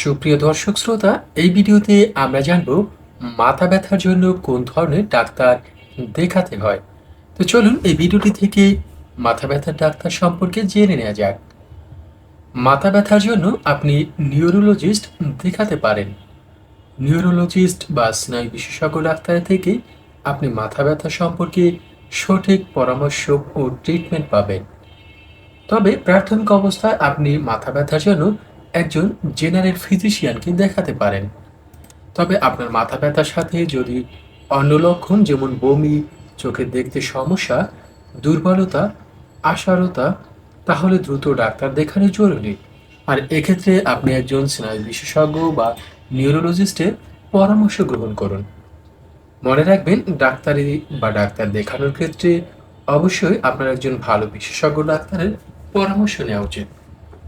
সুপ্রিয় দর্শক শ্রোতা, এই ভিডিওতে আমরা জানব মাথা ব্যথার জন্য কোন ধরনের ডাক্তার দেখাতে হয়। তো চলুন এই ভিডিওটি থেকে মাথা ব্যথার ডাক্তার সম্পর্কে জেনে নেওয়া যাক। মাথা ব্যথার জন্য আপনি নিউরোলজিস্ট দেখাতে পারেন। নিউরোলজিস্ট বা স্নায়ু বিশেষজ্ঞ ডাক্তার থেকে আপনি মাথা ব্যথা সম্পর্কে সঠিক পরামর্শ ও ট্রিটমেন্ট পাবেন। তবে প্রাথমিক অবস্থায় আপনি মাথা ব্যথার জন্য একজন জেনারেল ফিজিশিয়ানকে দেখাতে পারেন। তবে আপনার মাথা ব্যথার সাথে যদি অন্য লক্ষণ যেমন বমি চোখে দেখতে সমস্যা, দুর্বলতা, আশারতা, তাহলে দ্রুত ডাক্তার দেখানো জরুরি। আর এক্ষেত্রে আপনি একজন স্নায়ু বিশেষজ্ঞ বা নিউরোলজিস্টের পরামর্শ গ্রহণ করুন। মনে রাখবেন, ডাক্তারি বা ডাক্তার দেখানোর ক্ষেত্রে অবশ্যই আপনার একজন ভালো বিশেষজ্ঞ ডাক্তারের পরামর্শ নেওয়া উচিত।